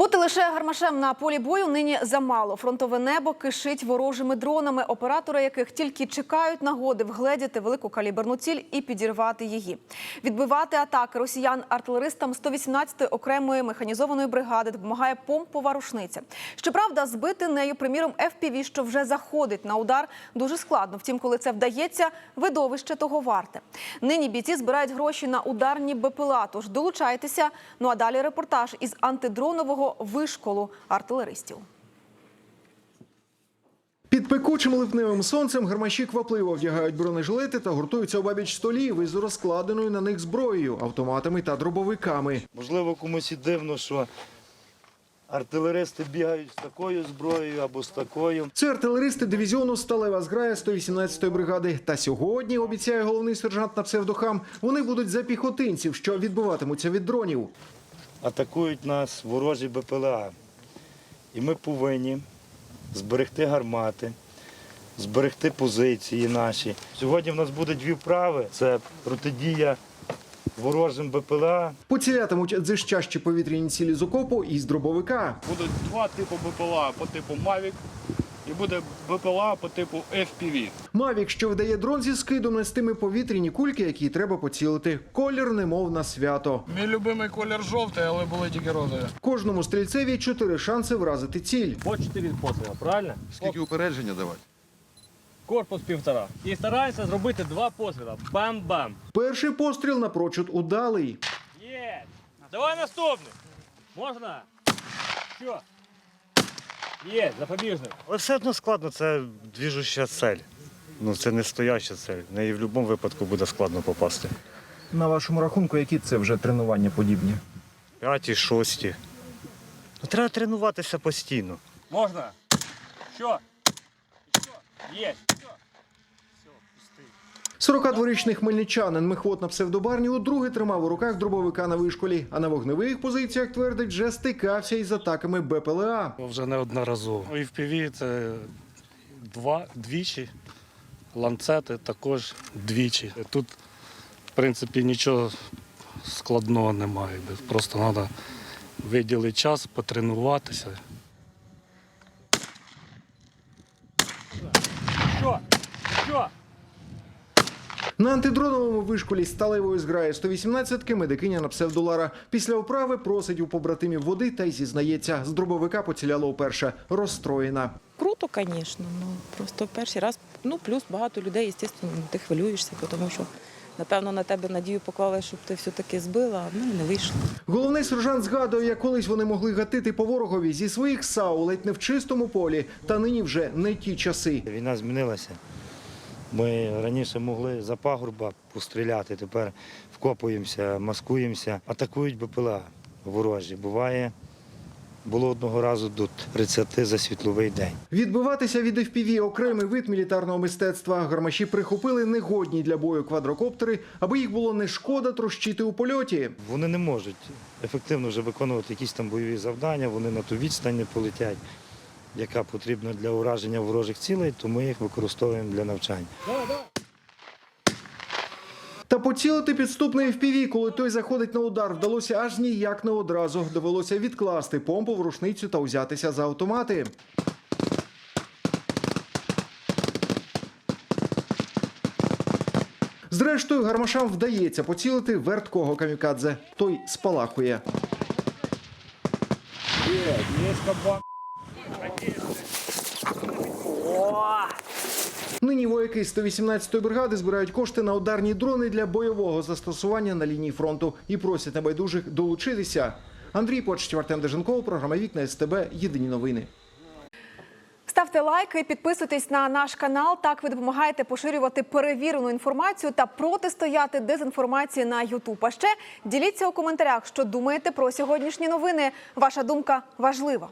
Бути лише гармашем на полі бою нині замало. Фронтове небо кишить ворожими дронами, оператори яких тільки чекають нагоди вгледіти великокаліберну ціль і підірвати її. Відбивати атаки росіян артилеристам 118-ї окремої механізованої бригади допомагає помпова рушниця. Щоправда, збити нею, приміром, FPV, що вже заходить на удар, дуже складно. Втім, коли це вдається, видовище того варте. Нині бійці збирають гроші на ударні БПЛА. Тож долучайтеся. Ну а далі репортаж із антидронового вишколу артилеристів. Під пекучим липневим сонцем гармаші квапливо вдягають бронежилети та гуртуються обабіч столів із розкладеною на них зброєю, автоматами та дробовиками. Можливо, комусь і дивно, що артилеристи бігають з такою зброєю або з такою. Це артилеристи дивізіону Сталева зграя 118-ї бригади. Та сьогодні, обіцяє головний сержант на псевдохам, вони будуть за піхотинців, що відбиватимуться від дронів. Атакують нас ворожі БПЛА. І ми повинні зберегти гармати, зберегти позиції наші. Сьогодні в нас буде дві вправи: це протидія ворожим БПЛА. Поцілятимуть дзищащі повітряні цілі з окопу і з дробовика. Будуть два типи БПЛА по типу Mavic і буде БПЛА по типу FPV. Мавік, що видає дрон зі скидом, нестиме повітряні кульки, які треба поцілити. Колір немов на свято. Мій любимий колір жовтий, але були тільки розові. Кожному стрільцеві чотири шанси вразити ціль. Хочете від постріла, правильно? Скільки упередження давати? Корпус півтора. І старайся зробити два постріла. Бам-бам. Перший постріл напрочуд удалий. Є! Давай наступний. Можна? Що? Є, запобіжник. Але все одно складно, це двіжуща цель. Ну, це не стояща цель. В неї в будь-якому випадку буде складно попасти. На вашому рахунку, які це вже тренування подібні? П'яті, шості. Ну, треба тренуватися постійно. Можна? Що? Що? Є. 42-річний хмельничанин Михвод на псевдобарні удруге тримав у руках дробовика на вишколі, а на вогневих позиціях твердить, вже стикався із атаками БПЛА. Вже неодноразово. І в ПВ це два, двічі, ланцети також двічі. Тут, в принципі, нічого складного немає. Просто треба виділити час, потренуватися. Що? Що? На антидроновому вишколі сталевої зграє 118-ки медикиня на псевдолара. Після вправи просить у побратимів води та й зізнається, з дробовика поціляло вперше. Розстроєна. Круто, звісно. Ну просто перший раз. Ну плюс багато людей, звісно, ти хвилюєшся, тому що напевно на тебе надію поклали, щоб ти все-таки збила, а в мене не вийшло. Головний сержант згадує, як колись вони могли гатити по ворогові зі своїх САУ ледь не в чистому полі. Та нині вже не ті часи. Війна змінилася. Ми раніше могли за пагорба постріляти, тепер вкопуємося, маскуємося, атакують БПЛА ворожі. Буває, було одного разу до 30 за світловий день. Відбиватися від FPV – окремий вид мілітарного мистецтва. Гармаші прихопили негодні для бою квадрокоптери, аби їх було не шкода трощити у польоті. Вони не можуть ефективно вже виконувати якісь там бойові завдання, вони на ту відстань не полетять, яка потрібна для ураження ворожих цілей, то ми їх використовуємо для навчання. Та поцілити підступний FPV, коли той заходить на удар, вдалося аж ніяк не одразу. Довелося відкласти помпу в рушницю та узятися за автомати. Зрештою, гармашам вдається поцілити верткого камікадзе. Той спалахує. Нині вояки 118-ї бригади збирають кошти на ударні дрони для бойового застосування на лінії фронту і просять небайдужих долучитися. Андрій Почтів, Артем Деженков, програма Вікна СТБ. Єдині новини. Ставте лайки, підписуйтесь на наш канал. Так ви допомагаєте поширювати перевірену інформацію та протистояти дезінформації на Ютуб. А ще діліться у коментарях, що думаєте про сьогоднішні новини. Ваша думка важлива.